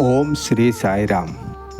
ఓం శ్రీ సాయిరామ్.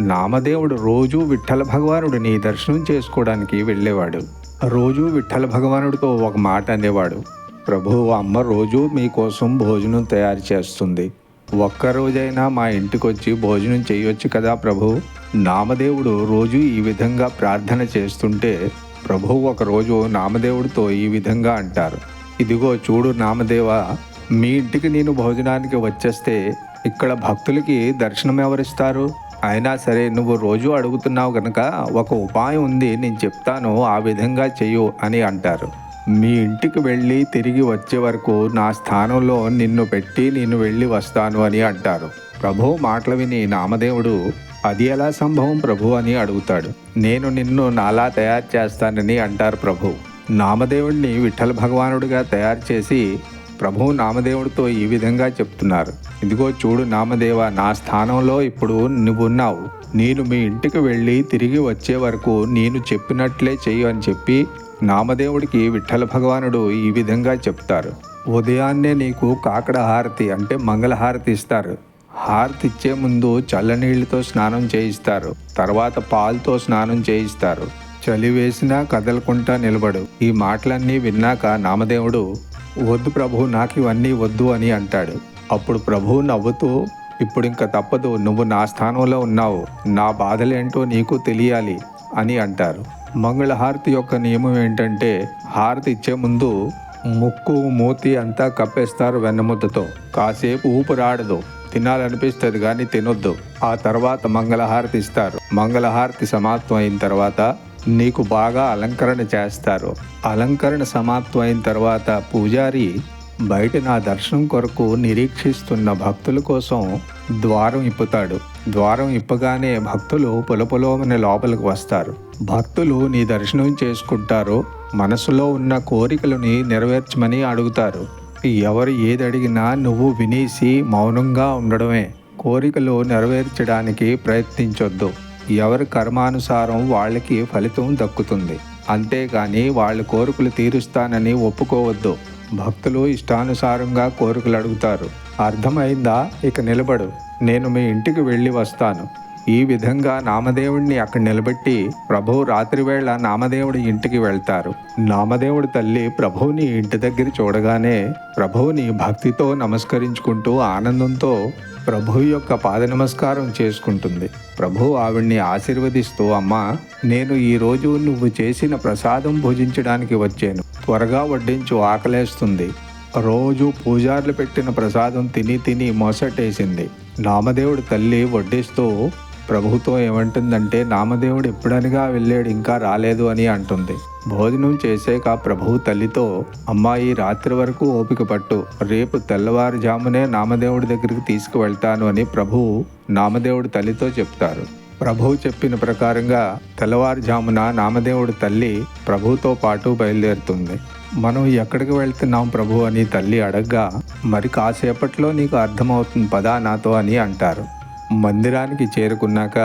నామదేవుడు రోజూ విఠల భగవానుడిని దర్శనం చేసుకోవడానికి వెళ్ళేవాడు. రోజూ విఠల భగవానుడితో ఒక మాట అనేవాడు. ప్రభు అమ్మ రోజు మీకోసం భోజనం తయారు చేస్తుంది. ఒక్క రోజైనా మా ఇంటికొచ్చి భోజనం చేయొచ్చు కదా ప్రభు? నామదేవుడు రోజు ఈ విధంగా ప్రార్థన చేస్తుంటే ప్రభు ఒకరోజు నామదేవుడితో ఈ విధంగా అంటారు. ఇదిగో చూడు నామదేవ మీ ఇంటికి నేను భోజనానికి వచ్చేస్తే ఇక్కడ భక్తులకి దర్శనం ఎవరిస్తారు? అయినా సరే నువ్వు రోజు అడుగుతున్నావు కనుక ఒక ఉపాయం ఉంది నేను చెప్తాను ఆ విధంగా చెయ్యు అని అంటారు. మీ ఇంటికి వెళ్ళి తిరిగి వచ్చే వరకు నా స్థానంలో నిన్ను పెట్టి నేను వెళ్ళి వస్తాను అని అంటారు. ప్రభు మాటలు విని నామదేవుడు అది ఎలా సంభవం ప్రభు? అని అడుగుతాడు. నేను నిన్ను నాలా తయారు చేస్తానని అంటారు ప్రభు. నామదేవుడిని విఠల భగవానుడిగా తయారు చేసి ప్రభువు నామదేవుడితో ఈ విధంగా చెప్తున్నారు. ఇదిగో చూడు నామదేవ నా స్థానంలో ఇప్పుడు నువ్వున్నావు. నేను మీ ఇంటికి వెళ్ళి తిరిగి వచ్చే వరకు నేను చెప్పినట్లే చెయ్యి అని చెప్పి నామదేవుడికి విఠల భగవానుడు ఈ విధంగా చెప్తారు. ఉదయాన్నే నీకు కాకడ హారతి అంటే మంగళహారతి ఇస్తారు. హారతి ఇచ్చే ముందు చల్లనీళ్ళతో స్నానం చేయిస్తారు. తర్వాత పాలతో స్నానం చేయిస్తారు. చలి వేసినా కదలకుండా నిలబడు. ఈ మాటలన్నీ విన్నాక నామదేవుడు వద్దు ప్రభు నాకు ఇవన్నీ వద్దు అని అంటాడు. అప్పుడు ప్రభువు నవ్వుతూ ఇప్పుడు ఇంకా తప్పదు నువ్వు నా స్థానంలో ఉన్నావు నా బాధలేంటో నీకు తెలియాలి అని అంటారు. మంగళహారతి యొక్క నియమం ఏంటంటే హారతి ఇచ్చే ముందు ముక్కు మూతి అంతా కప్పేస్తారు వెన్నముద్దతో. కాసేపు ఊపిరాడదు తినాలనిపిస్తుంది కానీ తినొద్దు. ఆ తర్వాత మంగళహారతి ఇస్తారు. మంగళహారతి సమాప్తం అయిన తర్వాత నీకు బాగా అలంకరణ చేస్తారు. అలంకరణ సమాప్తం అయిన తర్వాత పూజారి బయట నా దర్శనం కొరకు నిరీక్షిస్తున్న భక్తుల కోసం ద్వారం ఇప్పుతాడు. ద్వారం ఇప్పగానే భక్తులు పొలపొలమని లోపలికి వస్తారు. భక్తులు నీ దర్శనం చేసుకుంటారు. మనసులో ఉన్న కోరికలని నెరవేర్చమని అడుగుతారు. ఎవరు ఏది అడిగినా నువ్వు వినేసి మౌనంగా ఉండడమే. కోరికలు నెరవేర్చడానికి ప్రయత్నించొద్దు. ఎవరి కర్మానుసారం వాళ్ళకి ఫలితం దక్కుతుంది. అంతేగాని వాళ్ళ కోరికలు తీరుస్తానని ఒప్పుకోవద్దు. భక్తులు ఇష్టానుసారంగా కోరికలు అడుగుతారు. అర్థమైందా? ఇక నిలబడు. నేను మీ ఇంటికి వెళ్ళి వస్తాను. ఈ విధంగా నామదేవుడిని అక్కడ నిలబెట్టి ప్రభువు రాత్రివేళ నామదేవుడి ఇంటికి వెళ్తారు. నామదేవుడి తల్లి ప్రభువుని ఇంటి దగ్గర చూడగానే ప్రభువుని భక్తితో నమస్కరించుకుంటూ ఆనందంతో ప్రభు యొక్క పాద నమస్కారం చేసుకుంటుంది. ప్రభు ఆవిడ్ని ఆశీర్వదిస్తూ అమ్మా నేను ఈరోజు నువ్వు చేసిన ప్రసాదం భుజించడానికి వచ్చాను. త్వరగా వడ్డించు ఆకలేస్తుంది. రోజు పూజార్లు పెట్టిన ప్రసాదం తిని తిని మొసటేసింది. నామదేవుడి తల్లి వడ్డిస్తూ ప్రభుతో ఏమంటుందంటే నామదేవుడు ఎప్పుడనిగా వెళ్ళాడు ఇంకా రాలేదు అని అంటుంది. భోజనం చేసాక ప్రభువు తల్లితో అమ్మాయి రాత్రి వరకు ఓపిక పట్టు. రేపు తెల్లవారుజామునే నామదేవుడి దగ్గరికి తీసుకువెళ్తాను అని ప్రభువు నామదేవుడి తల్లితో చెప్తారు. ప్రభువు చెప్పిన ప్రకారంగా తెల్లవారుజామున నామదేవుడి తల్లి ప్రభువుతో పాటు బయలుదేరుతుంది. మనం ఎక్కడికి వెళ్తున్నాం ప్రభు అని తల్లి అడగ్గా మరి కాసేపట్లో నీకు అర్థమవుతుంది పదా నాతో అని అంటారు. మందిరానికి చేరుకున్నాక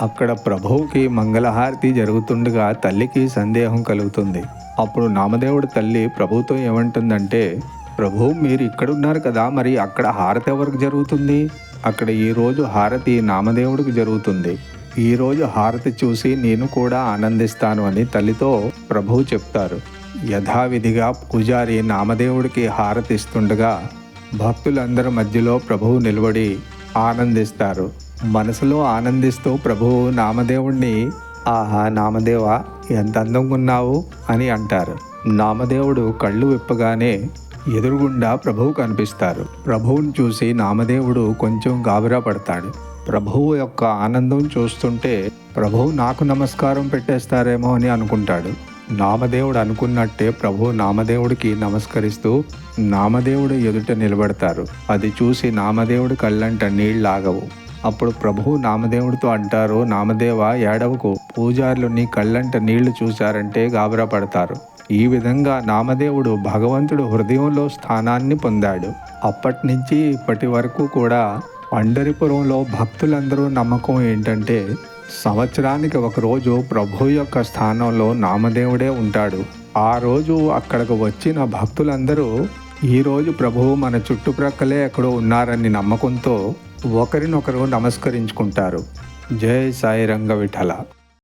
అక్కడ ప్రభువుకి మంగళహారతి జరుగుతుండగా తల్లికి సందేహం కలుగుతుంది. అప్పుడు నామదేవుడి తల్లి ప్రభుతో ఏమంటుందంటే ప్రభు మీరు ఇక్కడున్నారు కదా మరి అక్కడ హారతి ఎవరికి జరుగుతుంది? అక్కడ ఈరోజు హారతి నామదేవుడికి జరుగుతుంది. ఈరోజు హారతి చూసి నేను కూడా ఆనందిస్తాను అని తల్లితో ప్రభువు చెప్తారు. యథావిధిగా పూజారి నామదేవుడికి హారతి ఇస్తుండగా భక్తులందరి మధ్యలో ప్రభువు నిలబడి ఆనందిస్తారు. మనసులో ఆనందిస్తూ ప్రభువు నామదేవుణ్ణి ఆహా నామదేవ ఎంత అందంగా ఉన్నావు అని అంటారు. నామదేవుడు కళ్ళు విప్పగానే ఎదురుగుండా ప్రభువు కనిపిస్తారు. ప్రభువుని చూసి నామదేవుడు కొంచెం గాబరా పడతాడు. ప్రభువు యొక్క ఆనందం చూస్తుంటే ప్రభువు నాకు నమస్కారం పెట్టేస్తారేమో అని అనుకుంటాడు. నామదేవుడు అనుకున్నట్టే ప్రభు నామదేవుడికి నమస్కరిస్తూ నామదేవుడు ఎదుట నిలబడతారు. అది చూసి నామదేవుడి కళ్ళంట నీళ్ళాగవు అప్పుడు ప్రభువు నామదేవుడితో అంటారు నామదేవ ఏడవకు. పూజారులు నీ కళ్ళంట నీళ్ళు చూశారంటే గాబరా పడతారు ఈ విధంగా నామదేవుడు భగవంతుడు హృదయంలో స్థానాన్ని పొందాడు. అప్పటి నుంచి ఇప్పటి వరకు కూడా పండరిపురంలో భక్తులందరూ నమ్మకం ఏంటంటే సంవత్సరానికి ఒకరోజు ప్రభు యొక్క స్థానంలో నామదేవుడే ఉంటాడు. ఆ రోజు అక్కడికి వచ్చిన భక్తులందరూ ఈరోజు ప్రభువు మన చుట్టుప్రక్కలే ఎక్కడో ఉన్నారని నమ్మకంతో ఒకరినొకరు నమస్కరించుకుంటారు. జై సాయి రంగ విఠల.